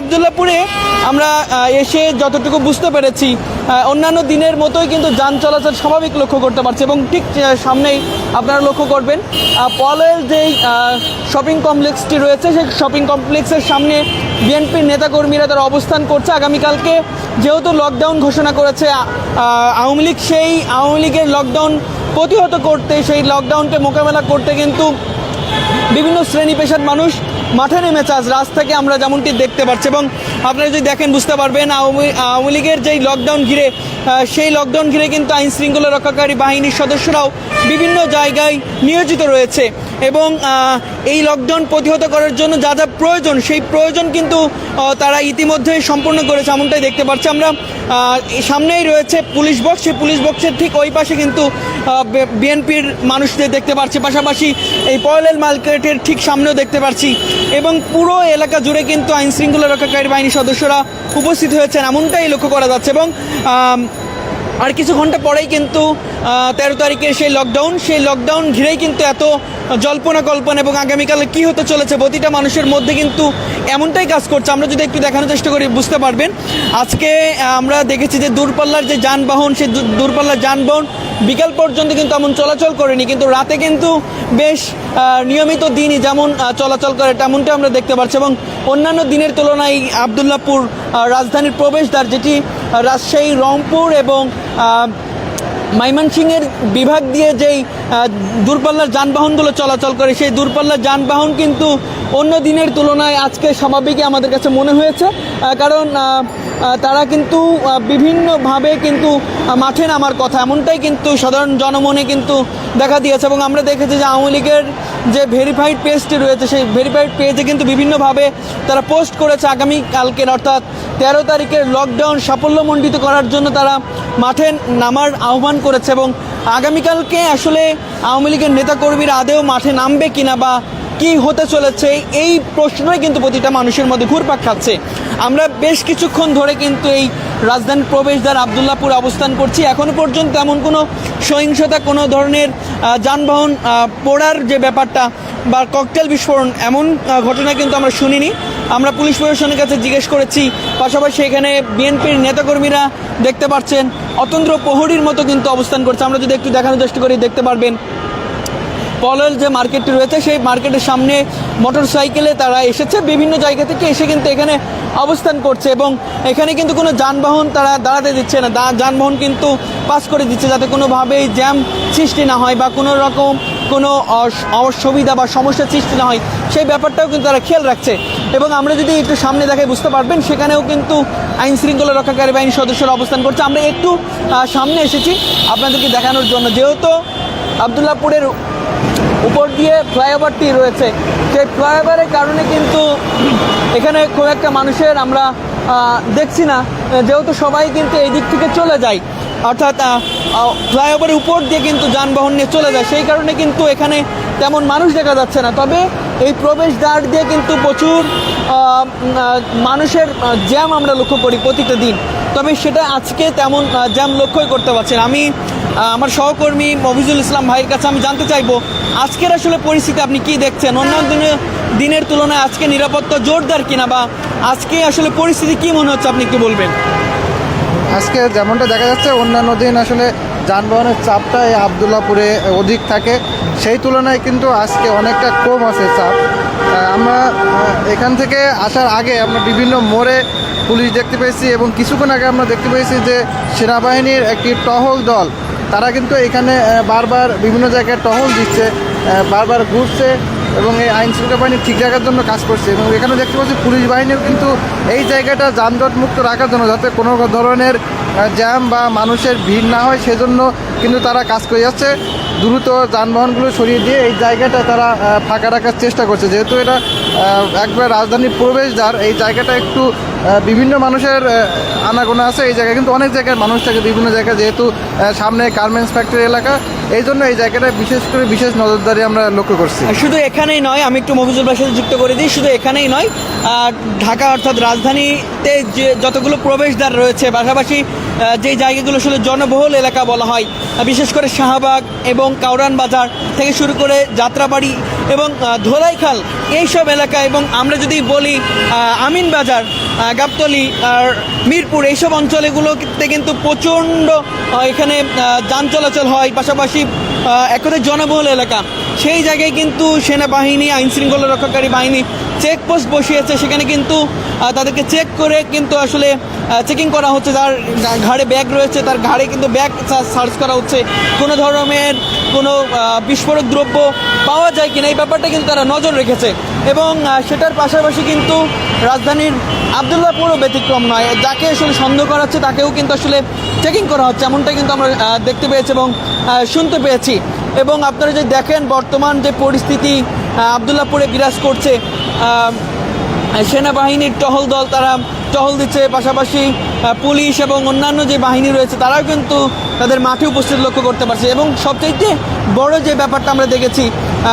আবদুল্লাপুরে আমরা এসে যতটুকু বুঝতে পেরেছি অন্যান্য দিনের মতোই কিন্তু যান চলাচল স্বাভাবিক লক্ষ্য করতে পারছে এবং ঠিক সামনেই আপনারা লক্ষ্য করবেন পলের যেই শপিং কমপ্লেক্সটি রয়েছে, সেই শপিং কমপ্লেক্সের সামনে বিএনপির নেতাকর্মীরা তারা অবস্থান করছে। আগামীকালকে যেহেতু লকডাউন ঘোষণা করেছে আওয়ামী লীগ, সেই আওয়ামী লীগের লকডাউন প্রতিহত করতে, সেই লকডাউনকে মোকাবেলা করতে কিন্তু বিভিন্ন শ্রেণি পেশার মানুষ মাঠে নেমেছে। আজ রাস্তাকে আমরা যেমনটি দেখতে পাচ্ছি এবং আপনারা যদি দেখেন, বুঝতে পারবেন, আওয়ামী আওয়ামী লীগের যেই লকডাউন ঘিরে সেই লকডাউন ঘিরে কিন্তু আইন শৃঙ্খলা রক্ষাকারী বাহিনীর সদস্যরাও বিভিন্ন জায়গায় নিয়োজিত রয়েছে এবং এই লকডাউন প্রতিহত করার জন্য যা যা প্রয়োজন, সেই প্রয়োজন কিন্তু তারা ইতিমধ্যেই সম্পূর্ণ করেছে এমনটাই দেখতে পাচ্ছি আমরা। সামনেই রয়েছে পুলিশ বক্স সেই পুলিশ বক্সের ঠিক ওই পাশে কিন্তু বিএনপির মানুষদের দেখতে পাচ্ছি পাশাপাশি এই পয়লেল মার্কেটের ঠিক সামনেও দেখতে পাচ্ছি এবং পুরো এলাকা জুড়ে কিন্তু আইন শৃঙ্খলা রক্ষাকারী বাহিনীর সদস্যরা উপস্থিত হয়েছেন, এমনটাই লক্ষ্য করা যাচ্ছে এবং আর কিছু ঘণ্টা পরেই কিন্তু তেরো তারিখের সেই লকডাউন সেই লকডাউন ঘিরেই কিন্তু এত জল্পনা কল্পনা এবং আগামীকালে কি হতে চলেছে, প্রতিটা মানুষের মধ্যে কিন্তু এমনটাই কাজ করছে। আমরা যদি একটু দেখানোর চেষ্টা করি, বুঝতে পারবেন। আজকে আমরা দেখেছি যে দূরপাল্লার যে যানবাহন, সেই দূর- দূরপাল্লার যানবাহন বিকাল পর্যন্ত কিন্তু এমন চলাচল করেনি, কিন্তু রাতে কিন্তু বেশ নিয়মিত দিনই যেমন চলাচল করে, তেমনটা আমরা দেখতে পাচ্ছি এবং অন্যান্য দিনের তুলনায় আবদুল্লাপুর রাজধানীর প্রবেশদ্বার, যেটি রাজশাহী, রংপুর এবং ময়মনসিংহের বিভাগ দিয়ে যেই দূরপাল্লার যানবাহনগুলো চলাচল করে, সেই দূরপাল্লার যানবাহন কিন্তু অন্য দিনের তুলনায় আজকে স্বাভাবিকই আমাদের কাছে মনে হয়েছে। কারণ তারা কিন্তু বিভিন্নভাবে কিন্তু মাঠে নামার কথা, এমনটাই কিন্তু সাধারণ জনমনে কিন্তু দেখা দিয়েছে। এবং আমরা দেখেছি যে আওয়ামী লীগের যে ভেরিফাইড পেজটি রয়েছে, সেই ভেরিফাইড পেজে কিন্তু বিভিন্নভাবে তারা পোস্ট করেছে আগামী কালকের, অর্থাৎ তেরো তারিখের লকডাউন সাফল্যমণ্ডিত করার জন্য তারা মাঠে নামার আহ্বান করেছে এবং আগামীকালকে আসলে আওয়ামী লীগের নেতাকর্মীরা আদেও মাঠে নামবে কিনা বা কি হতে চলেছে, এই প্রশ্নই কিন্তু প্রতিটা মানুষের মধ্যে ঘুরপাক খাচ্ছে। আমরা বেশ কিছুক্ষণ ধরে কিন্তু এই রাজধানীর প্রবেশদ্বার আবদুল্লাপুর অবস্থান করছি। এখনও পর্যন্ত এমন কোনো সহিংসতা, কোনো ধরনের যানবাহন পোড়ার যে ব্যাপারটা বা ককটেল বিস্ফোরণ এমন ঘটনা কিন্তু আমরা শুনিনি। আমরা পুলিশ প্রশাসনের কাছে জিজ্ঞেস করেছি, পাশাপাশি এখানে বিএনপির নেতাকর্মীরা দেখতে পাচ্ছেন অতন্ত্র প্রহরীর মতো কিন্তু অবস্থান করছে। আমরা যদি একটু দেখানোর চেষ্টা করি, দেখতে পারবেন, পলল যে মার্কেটটি রয়েছে, সেই মার্কেটের সামনে মোটর সাইকেলে তারা এসেছে, বিভিন্ন জায়গা থেকে এসে কিন্তু এখানে অবস্থান করছে এবং এখানে কিন্তু কোনো যানবাহন তারা দাঁড়াতে দিচ্ছে না। যানবাহন কিন্তু পাস করে দিচ্ছে যাতে কোনোভাবেই জ্যাম সৃষ্টি না হয় বা কোনো রকম কোনো অস- অসুবিধা বা সমস্যার সৃষ্টি না হয়, সেই ব্যাপারটাও কিন্তু তারা খেয়াল রাখছে। এবং আমরা যদি একটু সামনে দেখাই, বুঝতে পারবেন, সেখানেও কিন্তু আইন শৃঙ্খলা রক্ষাকারী বাহিনীর সদস্যরা অবস্থান করছে। আমরা একটু সামনে এসেছি আপনাদেরকে দেখানোর জন্য। যেহেতু আবদুল্লাপুরের উপর দিয়ে ফ্লাইওভারটি রয়েছে, সেই ফ্লাইওভারের কারণে কিন্তু এখানে খুব একটা মানুষের আমরা দেখছি না। যেহেতু সবাই কিন্তু এই দিক থেকে চলে যায়, অর্থাৎ ফ্লাইওভারের উপর দিয়ে কিন্তু যানবাহন নিয়ে চলে যায়। সেই কারণে কিন্তু এখানে তেমন মানুষ দেখা যাচ্ছে না। তবে এই প্রবেশদ্বার দিয়ে কিন্তু প্রচুর মানুষের জ্যাম আমরা লক্ষ্য করি প্রতিটা দিন। তবে সেটা আজকে তেমন জ্যাম লক্ষ্যই করতে পারছেন আমি আমার সহকর্মী মফিজুল ইসলাম ভাইয়ের কাছে আমি জানতে চাইব, আজকের আসলে পরিস্থিতি আপনি কি দেখছেন? অন্যান্য দিনে- দিনের তুলনায় আজকে নিরাপত্তা জোরদার কিনা বা আজকে আসলে পরিস্থিতি কি মনে হচ্ছে আপনি একটু বলবেন? আজকে যেমনটা দেখা যাচ্ছে, অন্যান্য দিন আসলে যানবাহনের চাপটা এই আবদুল্লাপুরে অধিক থাকে। সেই তুলনায় কিন্তু আজকে অনেকটা কম আছে চাপ। আমরা এখান থেকে আসার আগে আমরা বিভিন্ন মোড়ে পুলিশ দেখতে পেয়েছি এবং কিছুক্ষণ আগে আমরা দেখতে পেয়েছি যে সেনাবাহিনীর একটি টহল দল, তারা কিন্তু এখানে বারবার বিভিন্ন জায়গায় টহল দিচ্ছে বারবার ঘুরছে। এবং এই আইন শৃঙ্খলা বাহিনী ঠিক রাখার জন্য কাজ করছে এবং এখানে দেখতে পাচ্ছি পুলিশ বাহিনীও কিন্তু এই জায়গাটা যানজট মুক্ত রাখার জন্য, যাতে কোনো ধরনের জ্যাম বা মানুষের ভিড় না হয়, সেজন্য কিন্তু তারা কাজ করে যাচ্ছে। দ্রুত যানবাহনগুলো সরিয়ে দিয়ে এই জায়গাটা তারা ফাঁকা রাখার চেষ্টা করছে। যেহেতু এটা একবার রাজধানীর প্রবেশদ্বার, এই জায়গাটা একটু বিভিন্ন মানুষের আনাগোনা আছে এই জায়গায়। কিন্তু অনেক জায়গায় মানুষ থাকে বিভিন্ন জায়গায়, যেহেতু সামনে গার্মেন্টস ফ্যাক্টরি এলাকা, এই জন্য এই জায়গাটা বিশেষ করে বিশেষ নজরদারি আমরা লক্ষ্য করছি। শুধু এখানেই নয়, আমি একটু মফিজুল ভাইয়ের সাথে যুক্ত করে দিই, শুধু এখানেই নয় ঢাকা অর্থাৎ রাজধানীতে যে যতগুলো প্রবেশদ্বার রয়েছে, পাশাপাশি যে জায়গাগুলো আসলে জনবহুল এলাকা বলা হয় বিশেষ করে শাহবাগ এবং কাউরান বাজার থেকে শুরু করে যাত্রাবাড়ি এবং ধোলাইখাল, এইসব এলাকা এবং আমরা যদি বলি আমিন বাজার গাবতলী আর মিরপুর, এইসব অঞ্চলেগুলোতে কিন্তু প্রচণ্ড এখানে যান চলাচল হয়। পাশাপাশি এক জনবহুল এলাকা। সেই জায়গায় কিন্তু সেনাবাহিনী, আইনশৃঙ্খলা রক্ষাকারী বাহিনী চেকপোস্ট বসিয়েছে, সেখানে কিন্তু তাদেরকে চেক করে কিন্তু আসলে চেকিং করা হচ্ছে। গা- ঘাড়ে ব্যাগ রয়েছে, তার ঘাড়ে কিন্তু ব্যাগ সার্চ করা হচ্ছে। কোনো ধরনের কোনো বিস্ফোরক দ্রব্য পাওয়া যায় কিনা, এই ব্যাপারটা কিন্তু তারা নজর রেখেছে। এবং সেটার পাশাপাশি কিন্তু রাজধানীর আবদুল্লাহপুরও ব্যতিক্রম নয়, যাকে আসলে সন্দেহ করা হচ্ছে, তাকেও কিন্তু আসলে চেকিং করা হচ্ছে এমনটা কিন্তু আমরা দেখতে পেয়েছি এবং শুনতে পেয়েছি। এবং আপনারা যদি দেখেন, বর্তমান যে পরিস্থিতি আহ, আবদুল্লাহপুরে বিরাজ করছে সেনাবাহিনীর টহল দল তারা টহল দিচ্ছে, পাশাপাশি পুলিশ এবং অন্যান্য যে বাহিনী রয়েছে, তারাও কিন্তু তাদের মাঠে উপস্থিত লক্ষ্য করতে পারছে। এবং সবচাইতে বড় যে ব্যাপারটা আমরা দেখেছি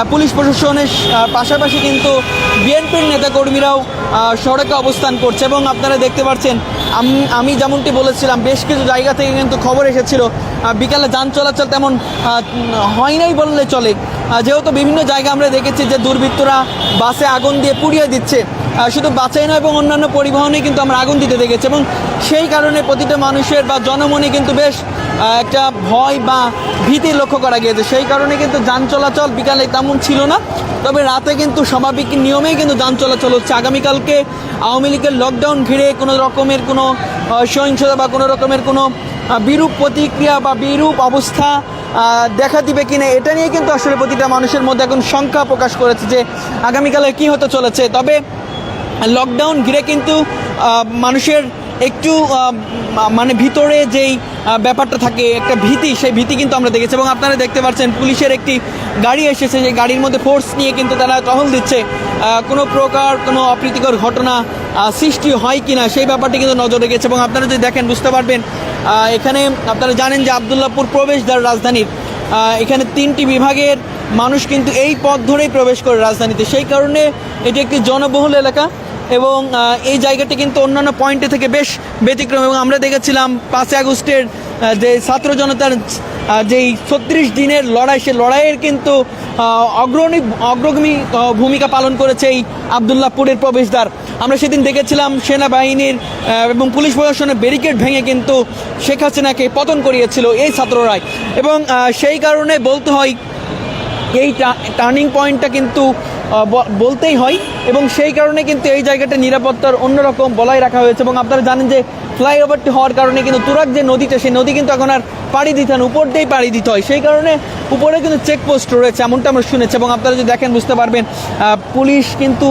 পুলিশ প্রশাসনের পাশাপাশি কিন্তু বিএনপির নেতাকর্মীরাও সড়কে অবস্থান করছে। এবং আপনারা দেখতে পাচ্ছেন, আম- আমি যেমনটি বলেছিলাম, বেশ কিছু জায়গা থেকে কিন্তু খবর এসেছিল বিকালে যান চলাচল তেমন হয় নাই বললে চলে। যেহেতু বিভিন্ন জায়গা আমরা দেখেছি যে দুর্বৃত্তরা বাসে আগুন দিয়ে পুড়িয়ে দিচ্ছে। শুধু বাসেই নয়, এবং অন্যান্য পরিবহনে কিন্তু আমরা আগুন দিতে দেখেছি। এবং সেই কারণে প্রতিটা মানুষের বা জনমনে কিন্তু বেশ একটা ভয় বা ভীতি লক্ষ্য করা গিয়েছে। সেই কারণে কিন্তু যান চলাচল বিকালে তেমন ছিল না। তবে রাতে কিন্তু স্বাভাবিক নিয়মেই কিন্তু যান চলাচল হচ্ছে। আগামীকালকে আওয়ামী লীগের লকডাউন ঘিরে কোনো রকমের কোনো সহিংসতা বা কোনো রকমের কোনো বিরূপ প্রতিক্রিয়া বা বিরূপ অবস্থা দেখা দিবে কিনা, এটা নিয়ে কিন্তু আসলে প্রতিটা মানুষের মধ্যে এখন শঙ্কা প্রকাশ করেছে যে আগামীকালে কি হতে চলেছে। তবে লকডাউন ঘিরে কিন্তু মানুষের একটু মানে ভিতরে যেই ব্যাপারটা থাকে, একটা ভীতি, সেই ভীতি কিন্তু আমরা দেখেছি। এবং আপনারা দেখতে পাচ্ছেন, পুলিশের একটি গাড়ি এসেছে যে গাড়ির মধ্যে ফোর্স নিয়ে কিন্তু তারা টহল দিচ্ছে। কোনো প্রকার, কোনো অপ্রীতিকর ঘটনা সৃষ্টি হয় কিনা, সেই ব্যাপারটি কিন্তু নজর রেখেছে। এবং আপনারা যদি দেখেন, বুঝতে পারবেন এখানে আপনারা জানেন যে আবদুল্লাপুর প্রবেশদ্বার রাজধানীর এখানে তিনটি বিভাগের মানুষ কিন্তু এই পথ ধরেই প্রবেশ করে রাজধানীতে। সেই কারণে এটি একটি জনবহুল এলাকা। এবং এই জায়গাটি কিন্তু অন্যান্য পয়েন্টে থেকে বেশ ব্যতিক্রম এবং আমরা দেখেছিলাম পাঁচই আগস্টের যে ছাত্র জনতার যেই ছত্রিশ দিনের লড়াই, সে লড়াইয়ের কিন্তু অগ্রণী, অগ্রগামী ভূমিকা পালন করেছে এই আবদুল্লাহপুরের প্রবেশদ্বার। আমরা সেদিন দেখেছিলাম সেনাবাহিনীর এবং পুলিশ প্রশাসনের ব্যারিকেড ভেঙে কিন্তু শেখ হাসিনাকে পতন করিয়েছিল এই ছাত্ররাই। এবং সেই কারণে বলতে হয় এই টার্নিং পয়েন্টটা কিন্তু বলতেই হয় এবং সেই কারণে কিন্তু এই জায়গাটা নিরাপত্তার অন্যরকম বলাই রাখা হয়েছে এবং আপনারা জানেন যে ফ্লাইওভারটি হওয়ার কারণে কিন্তু তুরাক যে নদীটা, সেই নদী কিন্তু এখন আর পাড়ি দিতে হয় উপর দিয়েই পাড়ি দিতে হয়। সেই কারণে উপরে কিন্তু চেকপোস্ট রয়েছে, এমনটা আমরা শুনেছি এবং আপনারা যদি দেখেন বুঝতে পারবেন পুলিশ কিন্তু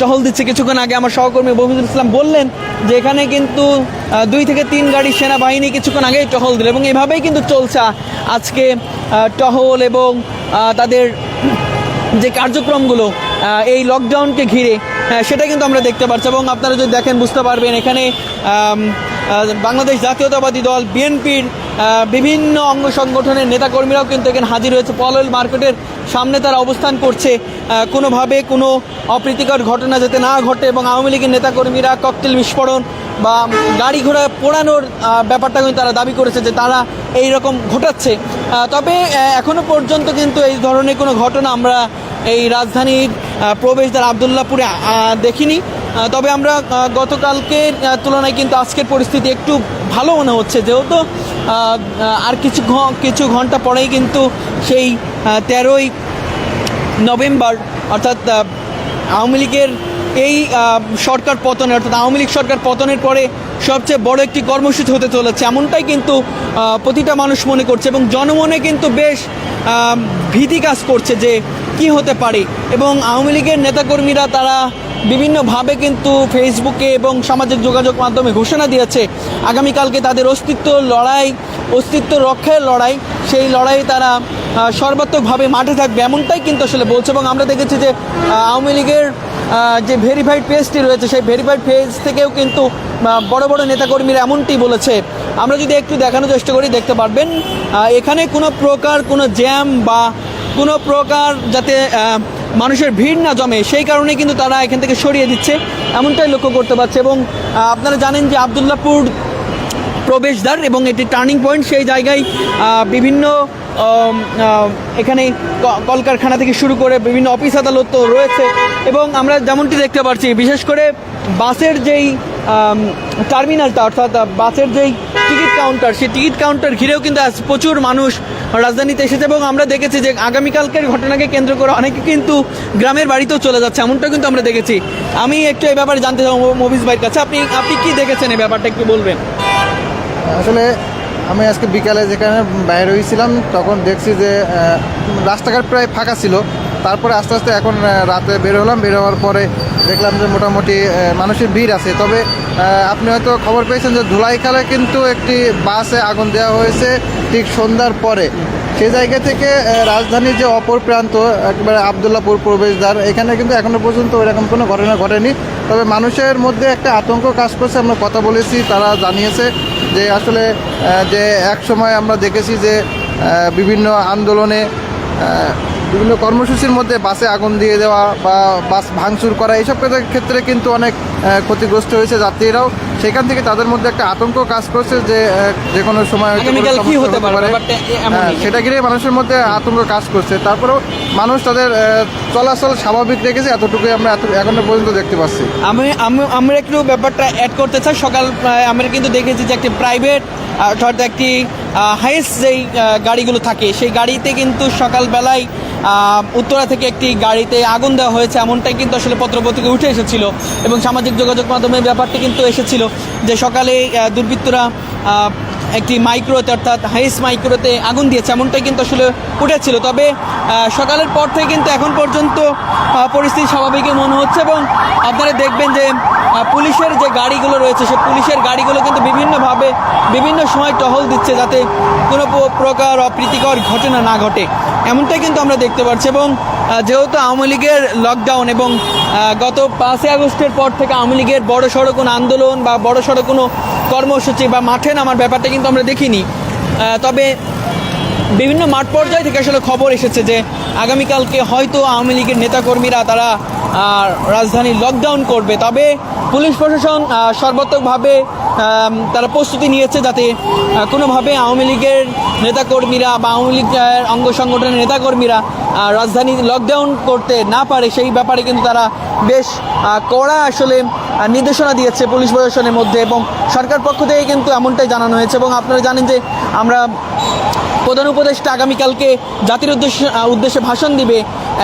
টহল দিচ্ছে। কিছুক্ষণ আগে আমার সহকর্মী বমিদুল ইসলাম বললেন যে এখানে কিন্তু দুই থেকে তিন গাড়ি সেনাবাহিনী কিছুক্ষণ আগেই টহল দিল এবং এভাবেই কিন্তু চলছে আজকে টহল এবং তাদের যে কার্যক্রমগুলো এই লকডাউনকে ঘিরে সেটা কিন্তু আমরা দেখতে পাচ্ছি। এবং আপনারা যদি দেখেন, বুঝতে পারবেন, এখানে বাংলাদেশ জাতীয়তাবাদী দল, বিএনপির বিভিন্ন অঙ্গ সংগঠনের নেতাকর্মীরাও কিন্তু এখানে হাজির হয়েছে। পলল মার্কেটের সামনে তারা অবস্থান করছে। কোনোভাবে কোনো অপ্রীতিকর ঘটনা যাতে না ঘটে এবং আওয়ামী লীগের নেতাকর্মীরা ককটেল বিস্ফোরণ বা গাড়ি ঘোড়া পোড়ানোর ব্যাপারটা কিন্তু তারা দাবি করেছে যে তারা এই রকম ঘটাচ্ছে। তবে আহ, এখনও পর্যন্ত কিন্তু এই ধরনের কোনো ঘটনা আমরা এই রাজধানীর প্রবেশদ্বার আবদুল্লাপুরে দেখিনি। তবে আমরা আহ, গতকালকের তুলনায় কিন্তু আজকের পরিস্থিতি একটু ভালো মনে হচ্ছে। যেহেতু আর কিছু কিছু ঘণ্টা পরেই কিন্তু সেই তেরোই নভেম্বর অর্থাৎ আওয়ামী লীগের এই সরকার পতনে, অর্থাৎ আওয়ামী লীগ সরকার পতনের পরে সবচেয়ে বড় একটি কর্মসূচি হতে চলেছে, এমনটাই কিন্তু প্রতিটা মানুষ মনে করছে এবং জনমনে কিন্তু বেশ ভীতি কাজ করছে যে কি হতে পারে। এবং আওয়ামী লীগের নেতাকর্মীরা তারা বিভিন্নভাবে কিন্তু ফেসবুকে এবং সামাজিক যোগাযোগ মাধ্যমে ঘোষণা দিয়েছে। আগামীকালকে তাদের অস্তিত্ব লড়াই, অস্তিত্ব রক্ষার লড়াই, সেই লড়াই তারা সর্বাত্মকভাবে মাঠে থাকবে এমনটাই কিন্তু আসলে বলছে এবং আমরা দেখেছি যে আওয়ামী লীগের যে ভেরিফাইড পেজটি রয়েছে, সেই ভেরিফাইড পেজ থেকেও কিন্তু বড় বড় নেতাকর্মীরা এমনটি বলেছে। আমরা যদি একটু দেখানোর চেষ্টা করি, দেখতে পারবেন এখানে কোনো প্রকার কোনো জ্যাম বা কোনো প্রকার যাতে মানুষের ভিড় না জমে, সেই কারণে কিন্তু তারা এখান থেকে সরিয়ে দিচ্ছে, এমনটাই লক্ষ্য করতে পারছে। এবং আপনারা জানেন যে আবদুল্লাপুর প্রবেশদ্বার এবং এটি টার্নিং পয়েন্ট, সেই জায়গায় বিভিন্ন এখানে কলকারখানা থেকে শুরু করে বিভিন্ন অফিস আদালত রয়েছে। এবং আমরা যেমনটি দেখতে পাচ্ছি বিশেষ করে বাসের যেই টার্মিনালটা অর্থাৎ বাসের যেই টিকিট কাউন্টার সেই টিকিট কাউন্টার ঘিরেও কিন্তু আজ প্রচুর মানুষ রাজধানীতে এসেছে এবং আমরা দেখেছি যে আগামীকালকের ঘটনাকে কেন্দ্র করে অনেকে কিন্তু গ্রামের বাড়িতেও চলে যাচ্ছে এমনটা কিন্তু আমরা দেখেছি। আমি একটু এই ব্যাপারে জানতে চাবো মবিস ভাইয়ের কাছে। আপনি আপনি কি দেখেছেন এই ব্যাপারটা একটু বলবেন? আসলে আমি আজকে বিকালে যেখানে বাইরে হয়েছিলাম, তখন দেখছি যে রাস্তাঘাট প্রায় ফাঁকা ছিল। তারপরে আস্তে আস্তে এখন রাতে বের হলাম। বের হওয়ার পরে দেখলাম যে মোটামুটি মানুষের ভিড় আছে। তবে আপনি হয়তো খবর পেয়েছেন যে ধুলাইখালে কিন্তু একটি বাসে আগুন দেওয়া হয়েছে ঠিক সন্ধ্যার পরে। সেই জায়গা থেকে রাজধানীর যে অপর প্রান্ত, একবারে আবদুল্লাপুর প্রবেশদ্বার, এখানে কিন্তু এখনও পর্যন্ত ওইরকম কোনো ঘটনা ঘটেনি। তবে মানুষের মধ্যে একটা আতঙ্ক কাজ করছে, আমরা কথা বলেছি, তারা জানিয়েছে যে আসলে যে এক সময় আমরা দেখেছি যে বিভিন্ন আন্দোলনে বিভিন্ন কর্মসূচির মধ্যে বাসে আগুন দিয়ে দেওয়া বা বাস ভাঙচুর করা এইসব ক্ষেত্রে- কিন্তু অনেক ক্ষতিগ্রস্ত হয়েছে যাত্রীরাও। সেখান থেকে তাদের মধ্যে একটা আতঙ্ক কাজ করছে যে যে কোনো সময় হতে পারে? হ্যাঁ, সেটা ঘিরে মানুষের মধ্যে আতঙ্ক কাজ করছে। তারপরেও মানুষ তাদের চলাচল স্বাভাবিক রেখেছে এতটুকুই আমরা এখনও পর্যন্ত দেখতে পাচ্ছি। আমি আমি- আমরা একটু ব্যাপারটা অ্যাড করতে চাই। সকাল আমরা কিন্তু দেখেছি যে একটি প্রাইভেট অর্থাৎ একটি হাইস্ট যেই গাড়িগুলো থাকে সেই গাড়িতে কিন্তু সকালবেলায় উত্তরা থেকে একটি গাড়িতে আগুন দেওয়া হয়েছে, এমনটাই কিন্তু আসলে পত্রপত্রিকা উঠে এসেছিল এবং সামাজিক যোগাযোগ মাধ্যমে ব্যাপারটি কিন্তু এসেছিল যে সকালে দুর্বৃত্তরা একটি মাইক্রোতে অর্থাৎ হাইস মাইক্রোতে আগুন দিয়েছে, এমনটাই কিন্তু আসলে উঠেছিল। তবে সকালের পর থেকে কিন্তু এখন পর্যন্ত পরিস্থিতি স্বাভাবিকই মনে হচ্ছে এবং আপনারা দেখবেন যে পুলিশের যে গাড়িগুলো রয়েছে, সে পুলিশের গাড়িগুলো কিন্তু বিভিন্নভাবে বিভিন্ন সময় টহল দিচ্ছে যাতে কোনো প্রকার অপ্রীতিকর ঘটনা না ঘটে। এমনটাই কিন্তু আমরা দেখতে পাচ্ছি এবং যেহেতু আওয়ামী লীগের লকডাউন এবং গত পাঁচই আগস্টের পর থেকে আওয়ামী লীগের বড় সড়ো কোনো আন্দোলন বা বড় সড়ো কোনো কর্মসূচি বা মাঠে নামার ব্যাপারটা কিন্তু আমরা দেখিনি। তবে বিভিন্ন মাঠ পর্যায় থেকে আসলে খবর এসেছে যে, আগামীকালকে হয়তো আওয়ামী লীগের নেতাকর্মীরা তারা রাজধানী লকডাউন করবে। তবে পুলিশ প্রশাসন সর্বাত্মকভাবে তারা প্রস্তুতি নিয়েছে যাতে কোনোভাবে আওয়ামী লীগের নেতাকর্মীরা বা আওয়ামী লীগের অঙ্গ সংগঠনের নেতাকর্মীরা রাজধানী লকডাউন করতে না পারে, সেই ব্যাপারে কিন্তু তারা বেশ কড়া আসলে নির্দেশনা দিয়েছে পুলিশ প্রশাসনের মধ্যে এবং সরকার পক্ষ থেকে কিন্তু এমনটাই জানানো হয়েছে এবং আপনারা জানেন যে আমরা প্রধান উপদেষ্টা আগামীকালকে জাতির উদ্দেশ্যে উদ্দেশ্যে ভাষণ দিবে,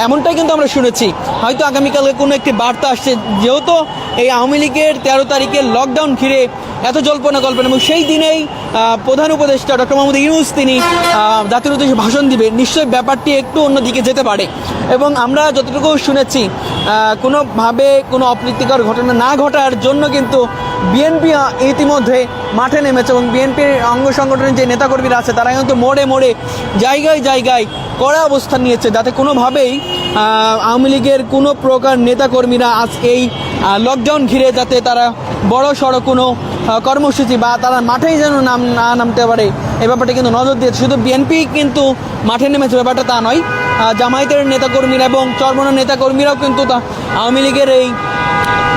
এমনটাই কিন্তু আমরা শুনেছি। হয়তো আগামীকালকে কোনো একটি বার্তা আসছে, যেহেতু এই আওয়ামী লীগের তেরো তারিখের লকডাউন ঘিরে এত জল্পনা কল্পনা। এবং সেই দিনেই প্রধান উপদেষ্টা ডক্টর মোহাম্মদ ইউনুস তিনি জাতির উদ্দেশ্যে ভাষণ দিবে নিশ্চয়ই ব্যাপারটি একটু অন্যদিকে যেতে পারে। এবং আমরা যতটুকু শুনেছি কোনোভাবে কোনো অপ্রীতিকর ঘটনা না ঘটার জন্য কিন্তু বিএনপি ইতিমধ্যে মাঠে নেমেছে এবং বিএনপির অঙ্গ সংগঠনের যে নেতাকর্মীরা আছে তারা কিন্তু মোড়ে মোড়ে, জায়গায় জায়গায় কড়া অবস্থান নিয়েছে যাতে কোনোভাবেই আওয়ামী লীগের কোনো প্রকার নেতাকর্মীরা আজ এই লকডাউন ঘিরে যাতে তারা বড় সড়ো কোনো কর্মসূচি বা তারা মাঠেই যেন নাম, না নামতে পারে, এ ব্যাপারটা কিন্তু নজর দিয়েছে। শুধু বিএনপি কিন্তু মাঠে নেমেছে, ব্যাপারটা তা নয়। জামায়াতের নেতাকর্মীরা এবং চরমনের নেতাকর্মীরাও কিন্তু তা আওয়ামী লীগের এই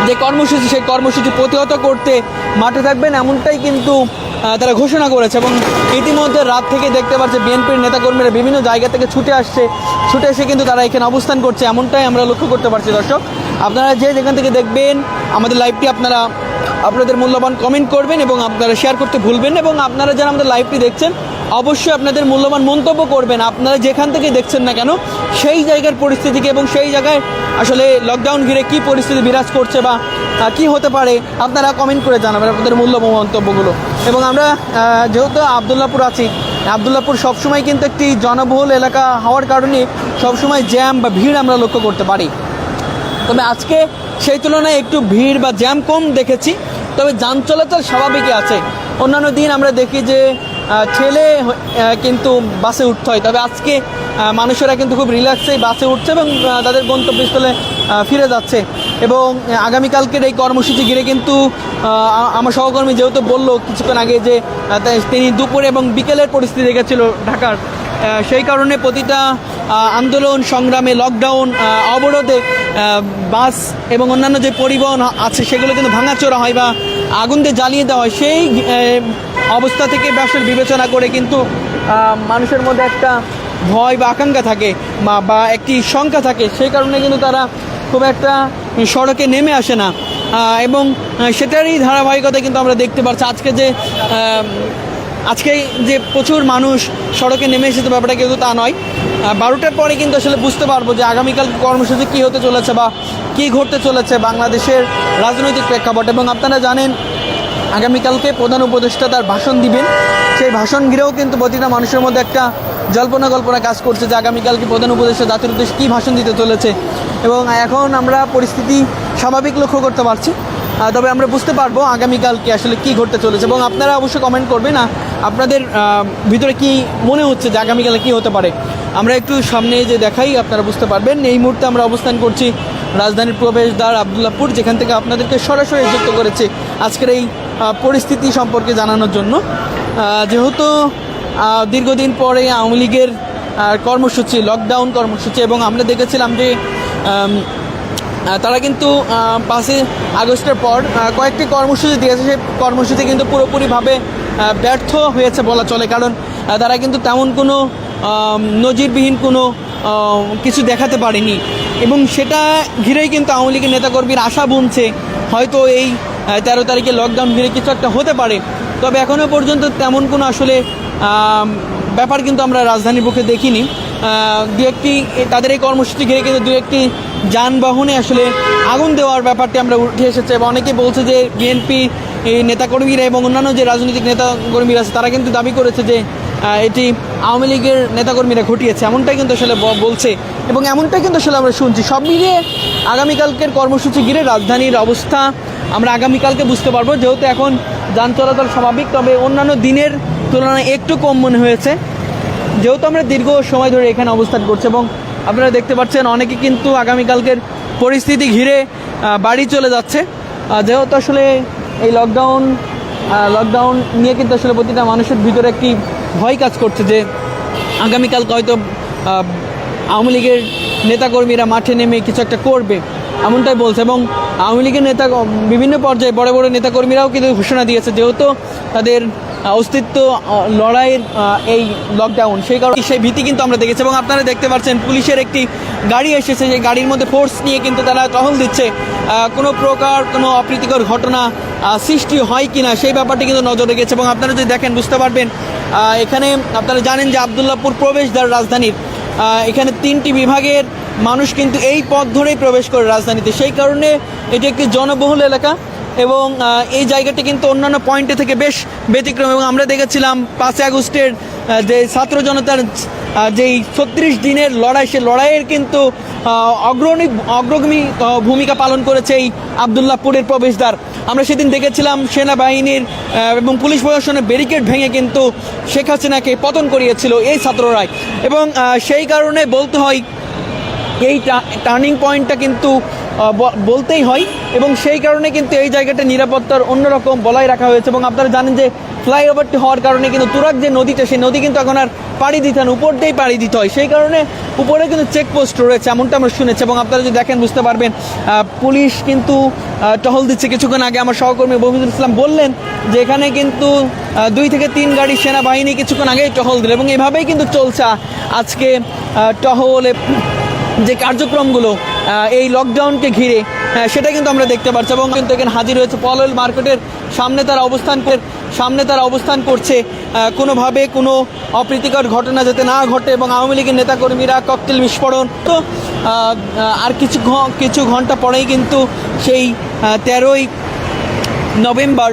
যে কর্মসূচি, সেই কর্মসূচি প্রতিহত করতে মাঠে থাকবেন এমনটাই কিন্তু তারা ঘোষণা করেছে এবং ইতিমধ্যে রাত থেকে দেখতে পাচ্ছে বিএনপির নেতাকর্মীরা বিভিন্ন জায়গা থেকে ছুটে আসছে, ছুটে এসে কিন্তু তারা এখানে অবস্থান করছে, এমনটাই আমরা লক্ষ্য করতে পারছি দর্শক। আপনারা যে যেখান থেকে দেখবেন, আমাদের লাইভটি আপনারা আপনাদের মূল্যবান কমেন্ট করবেন এবং আপনারা শেয়ার করতে ভুলবেন এবং আপনারা যারা আমাদের লাইভটি দেখছেন, অবশ্যই আপনাদের মূল্যবান মন্তব্য করবেন। আপনারা যেখান থেকে দেখছেন না কেন, সেই জায়গার পরিস্থিতিকে এবং সেই জায়গায় আসলে লকডাউন ঘিরে কি পরিস্থিতি বিরাজ করছে বা কি হতে পারে, আপনারা কমেন্ট করে জানাবেন আপনাদের মূল্যবান মন্তব্যগুলো। এবং আমরা যেহেতু আবদুল্লাপুর আছি আবদুল্লাপুর সবসময় কিন্তু একটি জনবহুল এলাকা হওয়ার কারণে সবসময় জ্যাম বা ভিড় আমরা লক্ষ্য করতে পারি। তবে আজকে সেই তুলনায় একটু ভিড় বা জ্যাম কম দেখেছি, তবে যান চলাচল স্বাভাবিকই আছে। অন্যান্য দিন আমরা দেখি যে ছেলে কিন্তু বাসে উঠতে হয়। তবে আজকে মানুষেরা কিন্তু খুব রিল্যাক্সেই বাসে উঠছে এবং তাদের গন্তব্যস্থলে ফিরে যাচ্ছে। এবং আগামীকালকের এই কর্মসূচি ঘিরে কিন্তু আমার সহকর্মী যেহেতু বলল কিছুক্ষণ আগে যে তিনি দুপুরে এবং বিকেলের পরিস্থিতি দেখেছিল ঢাকার। সেই কারণে প্রতিটা আন্দোলন, সংগ্রামে লকডাউন অবরোধে বাস এবং অন্যান্য যে পরিবহন আছে সেগুলো কিন্তু ভাঙাচোরা হয় বা আগুন দিয়ে জ্বালিয়ে দেওয়া হয়। সেই অবস্থা থেকে আসলে বিবেচনা করে কিন্তু মানুষের মধ্যে একটা ভয় বা আকাঙ্ক্ষা থাকে বা- একটি শঙ্কা থাকে। সেই কারণে কিন্তু তারা খুব একটা সড়কে নেমে আসে না। এবং সেটারই ধারাবাহিকতা কিন্তু আমরা দেখতে পাচ্ছি। আজকে যে আজকে যে প্রচুর মানুষ সড়কে নেমে এসেছে, ব্যাপারটা কিন্তু তা নয়। বারোটার পরে কিন্তু আসলে বুঝতে পারব যে আগামীকাল কর্মসূচি কী হতে চলেছে বা কী ঘটতে চলেছে বাংলাদেশের রাজনৈতিক প্রেক্ষাপট। এবং আপনারা জানেন, আগামীকালকে প্রধান উপদেষ্টা তার ভাষণ দিবেন। সেই ভাষণ ঘিরেও কিন্তু প্রতিটা মানুষের মধ্যে একটা জল্পনা কল্পনা কাজ করছে যে আগামীকালকে প্রধান উপদেষ্টা জাতির উদ্দেশ্যে কী ভাষণ দিতে চলেছে। এবং এখন আমরা পরিস্থিতি স্বাভাবিক লক্ষ্য করতে পারছি। তবে আমরা বুঝতে পারব আগামীকালকে আসলে কি ঘটতে চলেছে। এবং আপনারা অবশ্যই কমেন্ট করবেন না আপনাদের ভিতরে কি মনে হচ্ছে যে আগামীকালে কি হতে পারে? আমরা একটু সামনে যে দেখাই, আপনারা বুঝতে পারবেন। এই মুহূর্তে আমরা অবস্থান করছি রাজধানীর প্রবেশদ্বার আবদুল্লাপুর, যেখান থেকে আপনাদেরকে সরাসরি যুক্ত করেছে আজকের এই পরিস্থিতি সম্পর্কে জানানোর জন্য। যেহেতু দীর্ঘদিন পরে আওয়ামী লীগের কর্মসূচি লকডাউন কর্মসূচি, এবং আমরা দেখেছিলাম যে তারা কিন্তু পাঁচই আগস্টের পর কয়েকটি কর্মসূচি দিয়েছে। সেই কর্মসূচি কিন্তু পুরোপুরিভাবে ব্যর্থ হয়েছে বলা চলে। কারণ তারা কিন্তু তেমন কোনো নজিরবিহীন কোনো কিছু দেখাতে পারেনি। এবং সেটা ঘিরেই কিন্তু আওয়ামী লীগের নেতাকর্মীর আশা বুনছে। হয়তো এই তেরো তারিখে লকডাউন ঘিরে কিছু একটা হতে পারে। তবে এখনও পর্যন্ত তেমন কোনো আসলে ব্যাপার কিন্তু আমরা রাজধানীর বুকে দেখিনি। দু একটি, তাদের এই কর্মসূচি ঘিরে কিন্তু দু একটি যানবাহনে আসলে আগুন দেওয়ার ব্যাপারটি আমরা উঠে এসেছে এবং অনেকে বলছে যে বিএনপি নেতাকর্মীরা এবং অন্যান্য যে রাজনৈতিক নেতাকর্মীরা আছে, তারা কিন্তু দাবি করেছে যে এটি আওয়ামী লীগের নেতাকর্মীরা ঘটিয়েছে। এমনটাই কিন্তু আসলে বলছে এবং এমনটাই কিন্তু আসলে আমরা শুনছি। সব মিলিয়ে আগামীকালকের কর্মসূচি ঘিরে রাজধানীর অবস্থা আমরা আগামীকালকে বুঝতে পারব। যেহেতু এখন যান চলাচল স্বাভাবিক, তবে অন্যান্য দিনের তুলনায় একটু কম মনে হয়েছে। যেহেতু আমরা দীর্ঘ সময় ধরে এখানে অবস্থান করছি এবং আপনারা দেখতে পাচ্ছেন, অনেকে কিন্তু আগামীকালকের পরিস্থিতি ঘিরে বাড়ি চলে যাচ্ছে। যেহেতু আসলে এই লকডাউন লকডাউন নিয়ে কিন্তু আসলে প্রতিটা মানুষের ভিতরে একটি ভয় কাজ করছে যে, আগামীকালকে হয়তো আওয়ামী লীগের নেতাকর্মীরা মাঠে নেমে কিছু একটা করবে। এমনটাই বলছে। এবং আওয়ামী লীগের নেতা বিভিন্ন পর্যায়ে বড় বড় নেতাকর্মীরাও কিন্তু ঘোষণা দিয়েছে, যেহেতু তাদের অস্তিত্ব লড়াইয়ের এই লকডাউন সেই কারণে সেই ভীতি কিন্তু আমরা দেখেছি। এবং আপনারা দেখতে পাচ্ছেন, পুলিশের একটি গাড়ি এসেছে, যে গাড়ির মধ্যে ফোর্স নিয়ে কিন্তু তারা টহল দিচ্ছে। কোনো প্রকার কোনো অপ্রীতিকর ঘটনা সৃষ্টি হয় কি না সেই ব্যাপারটি কিন্তু নজর রেখেছে। এবং আপনারা যদি দেখেন, বুঝতে পারবেন এখানে আপনারা জানেন যে আবদুল্লাপুর প্রবেশদ্বার রাজধানীর এখানে তিনটি বিভাগের মানুষ কিন্তু এই পথ ধরেই প্রবেশ করে রাজধানীতে। সেই কারণে এটি একটি জনবহুল এলাকা এবং এই জায়গাটি কিন্তু অন্যান্য পয়েন্টে থেকে বেশ ব্যতিক্রম এবং আমরা দেখেছিলাম পাঁচই আগস্টের যে ছাত্র জনতার যেই ছত্রিশ দিনের লড়াই, সে লড়াইয়ের কিন্তু অগ্রণী, অগ্রগামী ভূমিকা পালন করেছে এই আবদুল্লাহপুরের প্রবেশদ্বার। আমরা সেদিন দেখেছিলাম সেনাবাহিনীর এবং পুলিশ প্রশাসনের ব্যারিকেড ভেঙে কিন্তু শেখ হাসিনাকে পতন করিয়েছিল এই ছাত্ররাই। এবং সেই কারণে বলতে হয় এই টার্নিং পয়েন্টটা কিন্তু বলতেই হয় এবং সেই কারণে কিন্তু এই জায়গাটা নিরাপত্তার অন্যরকম বলাই রাখা হয়েছে এবং আপনারা জানেন যে ফ্লাইওভারটি হওয়ার কারণে কিন্তু তুরাক যে নদীটা, সেই নদী কিন্তু এখন আর পাড়ি দিতে হয় উপর দিয়েই পাড়ি দিতে হয়। সেই কারণে উপরে কিন্তু চেকপোস্ট রয়েছে, এমনটা আমরা শুনেছি এবং আপনারা যদি দেখেন বুঝতে পারবেন পুলিশ কিন্তু টহল দিচ্ছে। কিছুক্ষণ আগে আমার সহকর্মী ববিদুল ইসলাম বললেন যে এখানে কিন্তু দুই থেকে তিন গাড়ি সেনাবাহিনী কিছুক্ষণ আগেই টহল দিল এবং এভাবেই কিন্তু চলছে আজকে টহল যে কার্যক্রমগুলো এই লকডাউনকে ঘিরে আহ, সেটা কিন্তু আমরা দেখতে পাচ্ছি এবং কিন্তু এখানে হাজির হয়েছে পলল মার্কেটের সামনে তারা অবস্থান সামনে তারা অবস্থান করছে কোনোভাবে কোনো অপ্রীতিকর ঘটনা যাতে না ঘটে এবং আওয়ামী লীগের নেতাকর্মীরা ককটেল বিস্ফোরণ। তো আর কিছু কিছু ঘণ্টা পরেই কিন্তু সেই তেরোই নভেম্বর